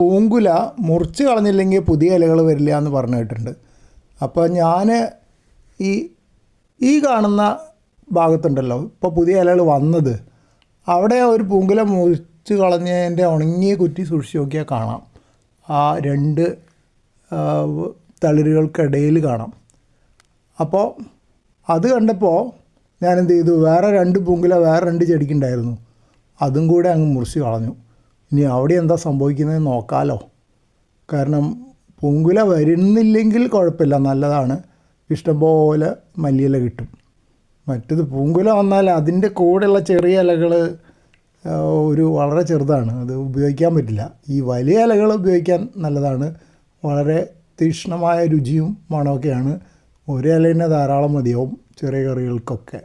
പൂങ്കുല മുറിച്ച് കളഞ്ഞില്ലെങ്കിൽ പുതിയ ഇലകൾ വരില്ല എന്ന് പറഞ്ഞു കേട്ടിട്ടുണ്ട്. അപ്പോൾ ഞാൻ ഈ ഈ കാണുന്ന ഭാഗത്തുണ്ടല്ലോ ഇപ്പോൾ പുതിയ ഇലകൾ വന്നത് അവിടെ ഒരു പൂങ്കുല മുറിച്ച് കളഞ്ഞതിന്റെ ഉണങ്ങിയ കുറ്റി സൂക്ഷിച്ച് നോക്കിയാൽ കാണാം. ആ രണ്ട് തളിരുകൾക്കിടയിൽ കാണാം. അപ്പോൾ അത് കണ്ടപ്പോൾ ഞാൻ എന്ത് ചെയ്തു വേറെ രണ്ട് പൂങ്കുല വേറെ രണ്ട് ചെടിക്കുണ്ടായിരുന്നു അതും കൂടെ അങ്ങ് മുറിച്ച് കളഞ്ഞു. ഇനി അവിടെ എന്താ സംഭവിക്കുന്നത് നോക്കാലോ. കാരണം പൂങ്കുല വരുന്നില്ലെങ്കിൽ കുഴപ്പമില്ല. നല്ലതാണ്. ഇഷ്ടംപോലെ മല്ലിയില കിട്ടും. മറ്റത് പൂങ്കുല വന്നാൽ അതിന്റെ കൂടെയുള്ള ചെറിയ ഇലകൾ ഒരു വളരെ ചെറുതാണ്. അത് ഉപയോഗിക്കാൻ പറ്റില്ല. ഈ വലിയ ഇലകൾ ഉപയോഗിക്കാൻ നല്ലതാണ്. വളരെ തീക്ഷ്ണമായ രുചിയും മണമൊക്കെയാണ് ഒരു ഇല തന്നെ ധാരാളം മതിയാവും ചെറിയ കറികൾക്കൊക്കെ.